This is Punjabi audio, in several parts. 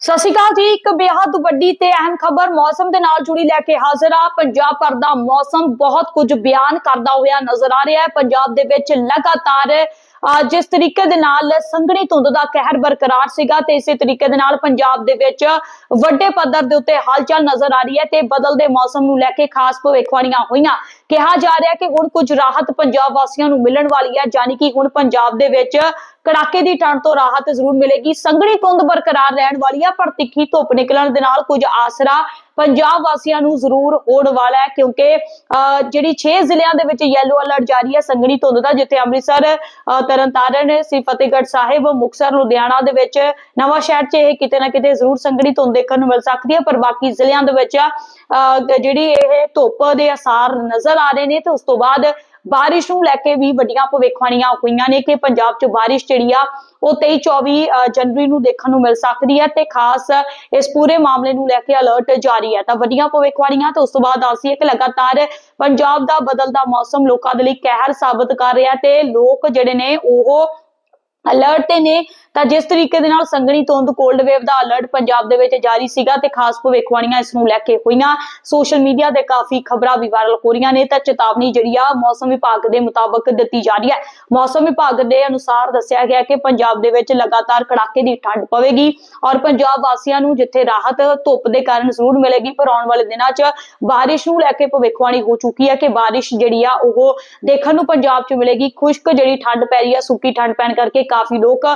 ਸਤਿ ਸ਼੍ਰੀ ਅਕਾਲ ਜੀ, ਇੱਕ ਬੇहद ਵੱਡੀ ਤੇ ਅਹਿਮ ਖਬਰ ਮੌਸਮ ਦੇ ਨਾਲ ਜੁੜੀ ਲੈ ਕੇ ਹਾਜ਼ਰ ਆ ਪੰਜਾਬ ਭਰ ਦਾ ਮੌਸਮ ਬਹੁਤ ਕੁਝ ਬਿਆਨ ਕਰਦਾ ਹੋਇਆ ਨਜ਼ਰ ਆ ਰਿਹਾ ਹੈ। ਪੰਜਾਬ ਦੇ ਵਿੱਚ ਲਗਾਤਾਰ ਜਿਸ ਤਰੀਕੇ ਦੇ ਨਾਲ ਸੰਘਣੀ ਧੁੰਦ ਦਾ ਕਹਿਰ ਬਰਕਰਾਰ ਸੀਗਾ ਤੇ ਇਸੇ ਤਰੀਕੇ ਦੇ ਨਾਲ ਪੰਜਾਬ ਦੇ ਵਿੱਚ ਵੱਡੇ ਪੱਧਰ ਦੇ ਉੱਤੇ ਹਲਚਲ ਨਜ਼ਰ ਆ ਰਹੀ ਹੈ ਤੇ ਬਦਲਦੇ ਮੌਸਮ ਨੂੰ ਲੈ ਕੇ ਖਾਸ ਭਵਿੱਖਬਾਣੀਆਂ ਹੋਈਆਂ। ਕਿਹਾ ਜਾ ਰਿਹਾ ਕਿ ਹੁਣ ਕੁਝ ਰਾਹਤ ਪੰਜਾਬ ਵਾਸੀਆਂ ਨੂੰ ਮਿਲਣ ਵਾਲੀ ਹੈ, ਯਾਨੀ ਕਿ ਹੁਣ ਪੰਜਾਬ ਦੇ ਵਿੱਚ ਕੜਾਕੇ ਦੀ ਠੰਡ ਤੋਂ ਰਾਹਤ ਜ਼ਰੂਰ ਮਿਲੇਗੀ। ਸੰਘਣੀ ਧੁੰਦ ਬਰਕਰਾਰ ਰਹਿਣ ਵਾਲੀ ਹੈ ਪਰ ਤਿੱਖੀ ਧੁੱਪ ਨਿਕਲਣ ਦੇ ਨਾਲ ਕੁਝ ਆਸਰਾ ਪੰਜਾਬ ਵਾਸੀਆਂ ਨੂੰ ਜ਼ਰੂਰ ਹੋਣ ਵਾਲਾ ਹੈ ਕਿਉਂਕਿ ਜਿਹੜੀ 6 ਜ਼ਿਲ੍ਹਿਆਂ ਦੇ ਵਿੱਚ ਯੈਲੋ ਅਲਰਟ ਜਾਰੀ ਹੈ ਸੰਘਣੀ ਧੁੰਦ ਦਾ ਜਿੱਥੇ ਅੰਮ੍ਰਿਤਸਰ ਤਰਨਤਾਰਨ ਸ੍ਰੀ ਫਤਿਹਗੜ੍ਹ ਸਾਹਿਬ ਮੁਕਤਸਰ ਲੁਧਿਆਣਾ ਦੇ ਵਿੱਚ ਨਵਾਂ ਸ਼ਹਿਰ 'ਚ ਇਹ ਕਿਤੇ ਨਾ ਕਿਤੇ ਜ਼ਰੂਰ ਸੰਘਣੀ ਧੁੰਦ ਦੇਖਣ ਨੂੰ ਮਿਲ ਸਕਦੀ ਹੈ ਪਰ ਬਾਕੀ ਜ਼ਿਲ੍ਹਿਆਂ ਦੇ ਵਿੱਚ ਅਹ, ਜਿਹੜੀ ਇਹ ਧੁੱਪ ਦੇ ਅਸਾਰ ਨਜ਼ਰ ਆ ਰਹੇ ਨੇ ਤੇ ਉਸ ਤੋਂ ਬਾਅਦ ਬਾਰਿਸ਼ ਨੂੰ ਲੈ ਕੇ ਵੀ ਵੱਡੀਆਂ ਭਵਿੱਖਬਾਣੀਆਂ ਹੋਈਆਂ ਨੇ ਕਿ ਪੰਜਾਬ 'ਚ ਬਾਰਿਸ਼ ਜਿਹੜੀ ਆ ਉਹ 23 24 ਜਨਵਰੀ ਨੂੰ ਦੇਖਣ ਨੂੰ ਮਿਲ ਸਕਦੀ ਹੈ ਤੇ ਖਾਸ ਇਸ ਪੂਰੇ ਮਾਮਲੇ ਨੂੰ ਲੈ ਕੇ ਅਲਰਟ ਜਾਰੀ ਹੈ। ਤਾਂ ਵੱਡੀਆਂ ਭਵਿੱਖਬਾਣੀਆਂ, ਤੇ ਉਸ ਤੋਂ ਬਾਅਦ ਆਸੀ ਹੈ ਕਿ ਲਗਾਤਾਰ ਪੰਜਾਬ ਦਾ ਬਦਲਦਾ ਮੌਸਮ ਲੋਕਾਂ ਦੇ ਲਈ ਕਹਿਰ ਸਾਬਤ ਕਰ ਰਿਹਾ ਤੇ ਲੋਕ ਜਿਹੜੇ ਨੇ ਉਹ ਅਲਰਟ ਤੇ ਨੇ। ਤਾਂ ਜਿਸ ਤਰੀਕੇ ਦੇ ਨਾਲ ਸੰਘਣੀ ਧੁੰਦ ਕੋਲਡ ਵੇਵ ਦਾ ਅਲਰਟ ਪੰਜਾਬ ਦੇ ਵਿੱਚ ਜਾਰੀ ਸੀਗਾ ਤੇ ਖਾਸ ਭਵਿੱਖਬਾਣੀਆਂ ਇਸ ਨੂੰ ਲੈ ਕੇ ਹੋਈਆਂ। ਸੋਸ਼ਲ ਮੀਡੀਆ ਤੇ ਕਾਫੀ ਖਬਰਾਂ ਵੀ ਵਾਇਰਲ ਹੋ ਰਹੀਆਂ ਨੇ ਤਾਂ ਚੇਤਾਵਨੀ ਜਿਹੜੀ ਆ ਮੌਸਮ ਵਿਭਾਗ ਦੇ ਮੁਤਾਬਕ ਦਿੱਤੀ ਜਾ ਰਹੀ ਹੈ। ਮੌਸਮ ਵਿਭਾਗ ਦੇ ਅਨੁਸਾਰ ਦੱਸਿਆ ਗਿਆ ਕਿ ਪੰਜਾਬ ਦੇ ਵਿੱਚ ਲਗਾਤਾਰ ਕੜਾਕੇ ਦੀ ਠੰਡ ਪਵੇਗੀ ਔਰ ਪੰਜਾਬ ਵਾਸੀਆਂ ਨੂੰ ਜਿੱਥੇ ਰਾਹਤ ਧੁੱਪ ਦੇ ਕਾਰਨ ਜ਼ਰੂਰ ਮਿਲੇਗੀ, ਪਰ ਆਉਣ ਵਾਲੇ ਦਿਨਾਂ 'ਚ ਬਾਰਿਸ਼ ਨੂੰ ਲੈ ਕੇ ਭਵਿੱਖਬਾਣੀ ਹੋ ਚੁੱਕੀ ਹੈ ਕਿ ਬਾਰਿਸ਼ ਜਿਹੜੀ ਆ ਉਹ ਦੇਖਣ ਨੂੰ ਪੰਜਾਬ 'ਚ ਮਿਲੇਗੀ। ਖੁਸ਼ਕ ਜਿਹੜੀ ਠੰਡ ਪੈ ਰਹੀ ਹੈ ਸੁੱਕੀ ਠੰਡ ਪੈਣ ਕਰਕੇ ਕਾਫੀ ਲੋਕ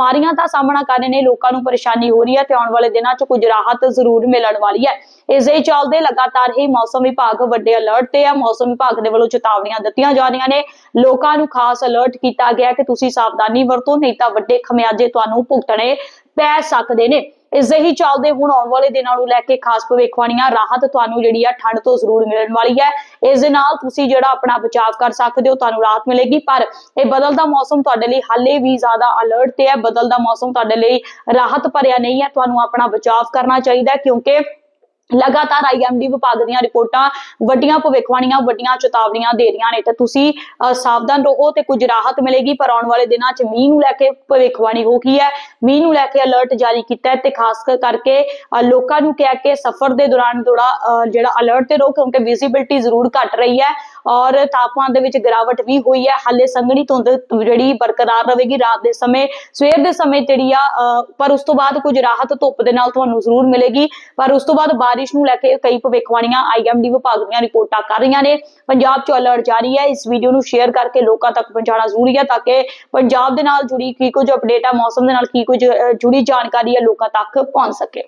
ਬਿਮਾਰੀਆਂ ਦਾ ਸਾਹਮਣਾ ਕਰ ਰਹੇ ਨੇ, ਲੋਕਾਂ ਨੂੰ ਪਰੇਸ਼ਾਨੀ ਹੋ ਰਹੀ ਹੈ ਤੇ ਆਉਣ ਵਾਲੇ ਦਿਨਾਂ 'ਚ ਕੁਝ ਰਾਹਤ ਜ਼ਰੂਰ ਮਿਲਣ ਵਾਲੀ ਹੈ। ਇਸ ਦੇ ਚੱਲਦੇ ਲਗਾਤਾਰ ਹੀ ਮੌਸਮ ਵਿਭਾਗ ਵੱਡੇ ਅਲਰਟ ਤੇ ਹੈ ਮੌਸਮ ਵਿਭਾਗ ਦੇ ਵੱਲੋਂ ਚੇਤਾਵਨੀਆਂ ਦਿੱਤੀਆਂ ਜਾ ਰਹੀਆਂ ਨੇ। ਲੋਕਾਂ ਨੂੰ ਖਾਸ ਅਲਰਟ ਕੀਤਾ ਗਿਆ ਕਿ ਤੁਸੀਂ ਸਾਵਧਾਨੀ ਵਰਤੋ, ਨਹੀਂ ਤਾਂ ਵੱਡੇ ਖਮਿਆਜੇ ਤੁਹਾਨੂੰ ਭੁਗਤਣੇ ਪੈ ਸਕਦੇ ਨੇ। ਇਸ ਦੇ ਹੀ ਚੱਲਦੇ ਹੁਣ ਆਉਣ ਵਾਲੇ ਦਿਨਾਂ ਨੂੰ ਲੈ ਕੇ ਖਾਸ ਭਵਿੱਖਬਾਣੀਆਂ, ਰਾਹਤ ਤੁਹਾਨੂੰ ਜਿਹੜੀ ਆ ਠੰਡ ਤੋਂ ਜ਼ਰੂਰ ਮਿਲਣ ਵਾਲੀ ਹੈ। ਇਸ ਦੇ ਨਾਲ ਤੁਸੀਂ ਜਿਹੜਾ ਆਪਣਾ ਬਚਾਅ ਕਰ ਸਕਦੇ ਹੋ, ਤੁਹਾਨੂੰ ਰਾਹਤ ਮਿਲੇਗੀ, ਪਰ ਇਹ ਬਦਲਦਾ ਮੌਸਮ ਤੁਹਾਡੇ ਲਈ ਹਾਲੇ ਵੀ ਜ਼ਿਆਦਾ ਅਲਰਟ ਤੇ ਹੈ। ਬਦਲਦਾ ਮੌਸਮ ਤੁਹਾਡੇ ਲਈ ਰਾਹਤ ਭਰਿਆ ਨਹੀਂ ਹੈ। ਤੁਹਾਨੂੰ ਆਪਣਾ ਬਚਾਅ ਕਰਨਾ ਚਾਹੀਦਾ ਹੈ, ਕਿਉਂਕਿ ਲਗਾਤਾਰ ਆਈਐਮਡੀ ਵਿਭਾਗ ਦੀਆਂ ਰਿਪੋਰਟਾਂ ਵੱਡੀਆਂ ਭਵਿੱਖਬਾਣੀਆਂ ਵੱਡੀਆਂ ਚੇਤਾਵਨੀਆਂ ਦੇ ਰਹੀਆਂ ਨੇ। ਤੇ ਤੁਸੀਂ ਸਾਵਧਾਨ ਰਹੋ ਤੇ ਕੁਝ ਰਾਹਤ ਮਿਲੇਗੀ ਪਰ ਆਉਣ ਵਾਲੇ ਦਿਨਾਂ 'ਚ ਮੀਂਹ ਨੂੰ ਲੈ ਕੇ ਭਵਿੱਖਬਾਣੀ ਹੋ ਗਈ ਹੈ। ਮੀਂਹ ਨੂੰ ਲੈ ਕੇ ਅਲਰਟ ਜਾਰੀ ਕੀਤਾ ਤੇ ਖਾਸ ਕਰਕੇ ਲੋਕਾਂ ਨੂੰ ਕਿਹਾ ਕਿ ਸਫ਼ਰ ਦੇ ਦੌਰਾਨ ਥੋੜਾ ਅਹ, ਜਿਹੜਾ ਅਲਰਟ ਤੇ ਰਹੋ ਕਿਉਂਕਿ ਵਿਜ਼ਿਬਿਲਟੀ ਜ਼ਰੂਰ ਘਟ ਰਹੀ ਹੈ। ਔਰ ਤਾਪਮਾਨ ਦੇ ਵਿੱਚ ਗਿਰਾਵਟ ਵੀ ਹੋਈ ਹੈ। ਹਾਲੇ ਸੰਘਣੀ ਧੁੰਦ ਜਿਹੜੀ ਬਰਕਰਾਰ ਰਹੇਗੀ ਰਾਤ ਦੇ ਸਮੇਂ। ਸਵੇਰ ਦੇ ਸਮੇਂ ਜਿਹੜੀ ਆ ਪਰ ਉਸ ਤੋਂ ਬਾਅਦ ਕੁਝ ਰਾਹਤ ਧੁੱਪ ਦੇ ਨਾਲ ਤੁਹਾਨੂੰ ਜ਼ਰੂਰ ਮਿਲੇਗੀ। ਪਰ ਉਸ ਤੋਂ ਬਾਅਦ ਬਾਰਿਸ਼ ਨੂੰ ਲੈ ਕੇ ਕਈ ਭਵਿੱਖਬਾਣੀਆਂ ਆਈਐਮਡੀ ਵਿਭਾਗ ਦੀਆਂ ਰਿਪੋਰਟਾਂ ਕਰ ਰਹੀਆਂ ਨੇ। ਪੰਜਾਬ 'ਚ ਅਲਰਟ ਜਾਰੀ ਹੈ। ਇਸ ਵੀਡੀਓ ਨੂੰ ਸ਼ੇਅਰ ਕਰਕੇ ਲੋਕਾਂ ਤੱਕ ਪਹੁੰਚਾਉਣਾ ਜ਼ਰੂਰੀ ਹੈ ਤਾਂ ਕਿ ਪੰਜਾਬ ਦੇ ਨਾਲ ਜੁੜੀ ਕੀ ਕੁਝ ਅਪਡੇਟ ਆ, ਮੌਸਮ ਦੇ ਨਾਲ ਕੀ ਕੁਝ ਜੁੜੀ ਜਾਣਕਾਰੀ ਹੈ ਲੋਕਾਂ ਤੱਕ ਪਹੁੰਚ ਸਕੇ।